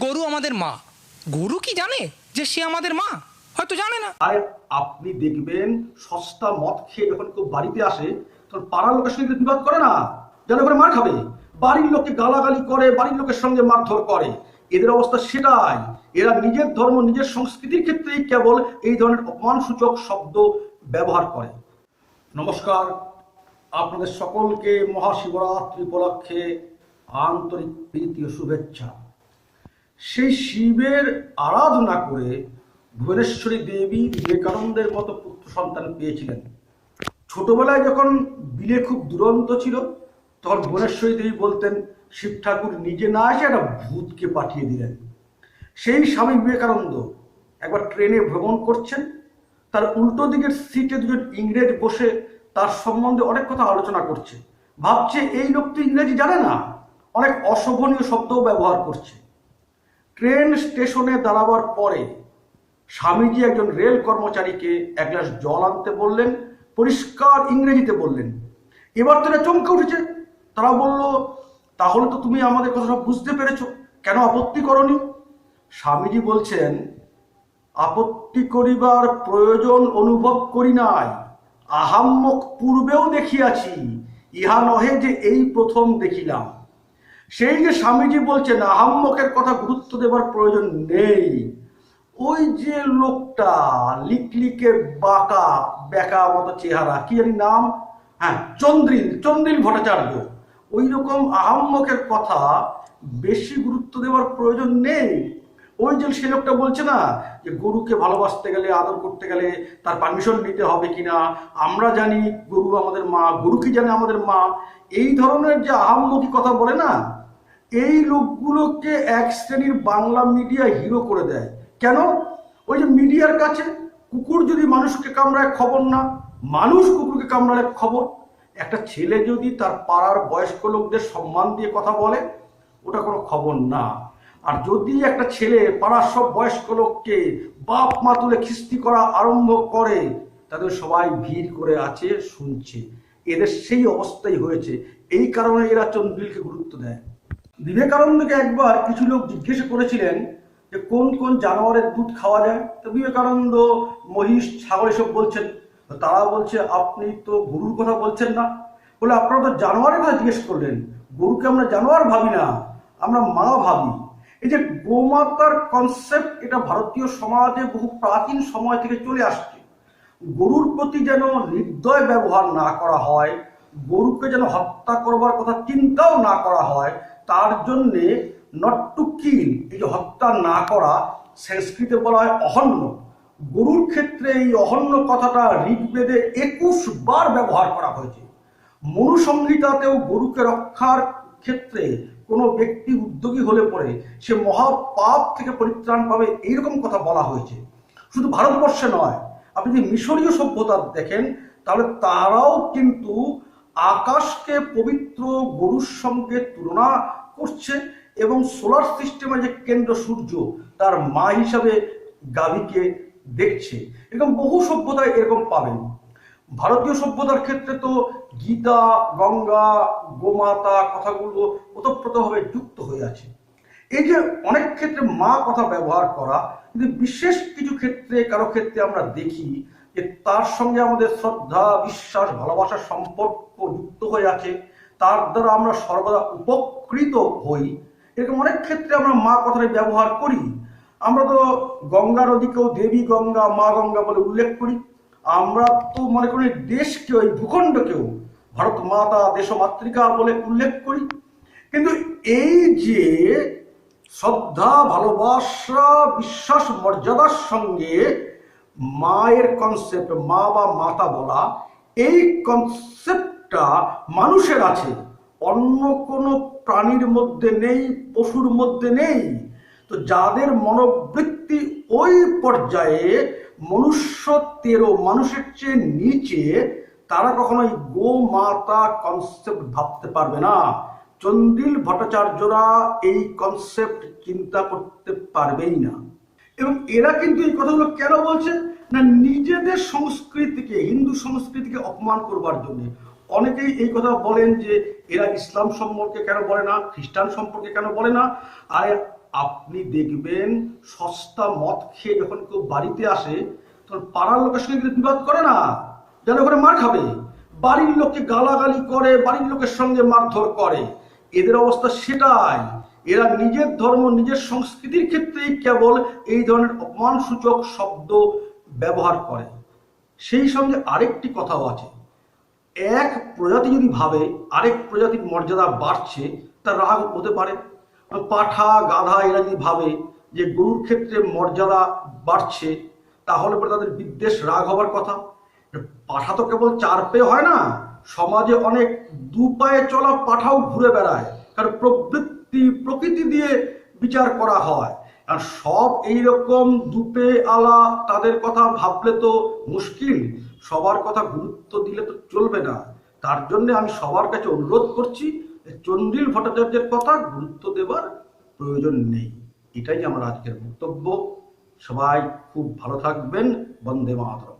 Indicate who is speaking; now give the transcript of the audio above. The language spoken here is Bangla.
Speaker 1: গরু আমাদের মা। গরু কি জানে যে সে আমাদের মা? হয়তো জানে না।
Speaker 2: আর, আপনি দেখবেন সস্তা মদ খেয়ে যখন কেউ বাড়িতে আসে, তখন পাড়ার লোকের সঙ্গে বিবাদ করে না? যেন করে মার খাবে। বাড়ির লোককে গালাগালি করে, বাড়ির লোকের সঙ্গে মারধর করে। এদের অবস্থা সেটাই। এরা নিজের ধর্ম, নিজের সংস্কৃতির ক্ষেত্রেই কেবল এই ধরনের অপমানসূচক শব্দ ব্যবহার করে। নমস্কার। আপনাদের সকলকে মহাশিবরাত্রি উপলক্ষে আন্তরিক প্রীতি ও শুভেচ্ছা। সেই শিবের আরাধনা করে ভুবনেশ্বরী দেবী বিবেকানন্দের মতো পুত্র সন্তান পেয়েছিলেন। ছোটবেলায় যখন বিলে খুব দুরন্ত ছিল, তখন ভুবনেশ্বরী দেবী বলতেন, শিব ঠাকুর নিজে না এসে একটা ভূতকে পাঠিয়ে দিলেন। সেই স্বামী বিবেকানন্দ একবার ট্রেনে ভ্রমণ করছেন। তার উল্টো দিকের সিটে দুজন ইংরেজ বসে তার সম্বন্ধে অনেক কথা আলোচনা করছে। ভাবছে, এই লোক তো ইংরেজি জানে না। অনেক অশোভনীয় শব্দও ব্যবহার করছে। ট্রেন স্টেশনে দাঁড়াবার পরে স্বামীজি একজন রেল কর্মচারীকে এক গ্লাস জল আনতে বললেন, পরিষ্কার ইংরেজিতে বললেন। এবার তো এরা চমকে উঠেছে। তারা বলল, তাহলে তো তুমি আমাদের কথা সব বুঝতে পেরেছ। কেন আপত্তি করনি? স্বামীজি বলছেন, আপত্তি করিবার প্রয়োজন অনুভব করি নাই। আহাম্মক পূর্বেও দেখিয়াছি, ইহা নহে যে এই প্রথম দেখিলাম। সেই যে স্বামীজি বলছেন, আহাম্মকের কথা গুরুত্ব দেবার প্রয়োজন নেই। ওই যে লোকটা, লিকলিকে বাঁকা, বেঁকা মতো চেহারা, কি জানি নাম? হ্যাঁ চন্দ্রিল চন্দ্রিল ভট্টাচার্য। ওই রকম আহাম্মকের কথা বেশি গুরুত্ব দেওয়ার প্রয়োজন নেই। ওই যে সে লোকটা বলছে না যে গুরুকে ভালোবাসতে গেলে, আদর করতে গেলে তার পারমিশন নিতে হবে কিনা? আমরা জানি গরু আমাদের মা, গরু কি জানে আমাদের মা? এই ধরনের যে আহাম্মকি কথা বলে না, এই লোকগুলোকে এক শ্রেণির বাংলা মিডিয়া হিরো করে দেয়। কেন? ওই যে মিডিয়ার কাছে কুকুর যদি মানুষকে কামড়ায় খবর না, মানুষ কুকুরকে কামড়ায় খবর। একটা ছেলে যদি তার পাড়ার বয়স্ক লোকদের সম্মান দিয়ে কথা বলে, ওটা কোনো খবর না। আর যদি একটা ছেলে পাড়ার সব বয়স্ক লোককে বাপ মা তুলে খিস্তি করা আরম্ভ করে, তাদের সবাই ভিড় করে আছে, শুনছে। এদের সেই অবস্থাই হয়েছে। এই কারণে এরা চন্দ্রিলকে গুরুত্ব দেয়। বিবেকানন্দকে একবার কিছু লোক জিজ্ঞেস করেছিলেন যে, কোন কোন জানোয়ারের দুধ খাওয়া যায়? তো বিবেকানন্দ, মহিষ, ছাগল এসব বলছেন। তারা বলছে, আপনি তো গরুর কথা বলছেন না। বলে, আপনারা তো জানোয়ারের কথা জিজ্ঞেস করলেন। গরুকে আমরা জানোয়ার ভাবি না, আমরা মা ভাবি। এই যে গোমাতার কনসেপ্ট এটা ভারতীয় সমাজে বহু প্রাচীন সময় থেকে চলে আসছে। গরুর প্রতি যেন নির্দয় ব্যবহার না করা হয়, গরুকে যেন হত্যা করবার কথা চিন্তাও না করা হয়, তার জন্যে নট টু কিল এই যে হত্যা না করা, সংস্কৃতে বলা হয় অহন্য। গরুর ক্ষেত্রে এই অহন্য কথাটা ঋগ্বেদে একুশ বার ব্যবহার করা হয়েছে। মনুসংহিতাতেও গরুকে রক্ষার ক্ষেত্রে কোনো ব্যক্তি উদ্যোগী হলে পরে সে মহাপাপ থেকে পরিত্রাণ পাবে, এইরকম কথা বলা হয়েছে। শুধু ভারতবর্ষে নয়, আপনি যদি মিশরীয় সভ্যতা দেখেন, তাহলে তারাও কিন্তু আকাশকে পবিত্র গরুর সঙ্গে তুলনা করছে এবং সোলার সিস্টেমে যে কেন্দ্র সূর্য, তার মা হিসাবে গাভীকে দেখছে। এরকম বহু সভ্যতায় এরকম পাবেন। ভারতীয় সভ্যতার ক্ষেত্রে তো গীতা, গঙ্গা, গোমাতা কথাগুলো ওতপ্রোতভাবে যুক্ত হয়ে আছে। এই যে অনেক ক্ষেত্রে মা কথা ব্যবহার করা, কিন্তু বিশেষ কিছু ক্ষেত্রে, কারও ক্ষেত্রে আমরা দেখি যে তার সঙ্গে আমাদের শ্রদ্ধা, বিশ্বাস ভালোবাসার সম্পর্ক যুক্ত হয়ে আছে। তার দ্বারা আমরা সর্বদা উপকৃত হই। এরকম অনেক ক্ষেত্রে আমরা মা কথাটা ব্যবহার করি। আমরা তো গঙ্গা নদীকেও দেবী গঙ্গা, মা গঙ্গা বলে উল্লেখ করি। আমরা তো মনে করি দেশকেও এই ভূখণ্ডকেও, ভারত মাতা দেশমাতৃকা বলে উল্লেখ করি। কিন্তু এই যে শ্রদ্ধা, ভালোবাসা, বিশ্বাস, মর্যাদার সঙ্গে মায়ের কনসেপ্ট মা বা মাতা বলা, এই কনসেপ্টটা মানুষের আছে। অন্য কোনো প্রাণীর মধ্যে নেই, পশুর মধ্যে নেই। তো যাদের মনোবৃত্তি ওই পর্যায়ে মনুষ্য তেরো মানুষের চেয়ে নিচে তারা কখনোই গো মাতা কনসেপ্ট ভাবতে পারবে না। চন্দিল ভট্টাচার্যরা এই কনসেপ্ট চিন্তা করতে পারবেই না। এবং এরা কিন্তু এই কথাগুলো কেন বলছে? না, নিজেদের সংস্কৃতিকে, হিন্দু সংস্কৃতিকে অপমান করবার জন্য। অনেকেই এই কথা বলেন যে এরা ইসলাম সম্পর্কে কেন বলে না, খ্রিস্টান সম্পর্কে কেন বলে না? আর আপনি দেখবেন সস্তা মদ খেয়ে যখন কেউ বাড়িতে আসে, তখন পাড়ার লোকের সঙ্গে কিন্তু বিবাদ করে না। যেন ওখানে মার খাবে। বাড়ির লোককে গালাগালি করে, বাড়ির লোকের সঙ্গে মারধর করে। এদের অবস্থা সেটাই। এরা নিজের ধর্ম, নিজের সংস্কৃতির ক্ষেত্রেই কেবল এই ধরনের অপমানসূচক শব্দ ব্যবহার করে। সেই সঙ্গে আরেকটি কথাও আছে। এক প্রজাতি যদি ভাবে, আরেক প্রজাতির মর্যাদা বাড়ছে, তার রাগ হতে পারে। পাঠা গাধা এরা যদি ভাবে যে গরুর ক্ষেত্রে মর্যাদা বাড়ছে, তাহলে পরে তাদের বিদ্বেষ রাগ হবার কথা। পাঠা তো কেবল চার পেয়ে হয় না, সমাজে অনেক দু পায়ে চলা পাঠাও ঘুরে বেড়ায়, কারণ প্রবৃত্তি, প্রকৃতি দিয়ে বিচার করা হয়। আর সব এইরকম দুপে আলা তাদের কথা ভাবলে তো মুশকিল, সবার কথা গুরুত্ব দিলে তো চলবে না। তার জন্য আমি সবার কাছে অনুরোধ করছি চন্দ্রিল ভট্টাচার্যের কথা গুরুত্ব দেবার প্রয়োজন নেই। এটাই আমার আজকের বক্তব্য। সবাই খুব ভালো থাকবেন। বন্দে মাতরম।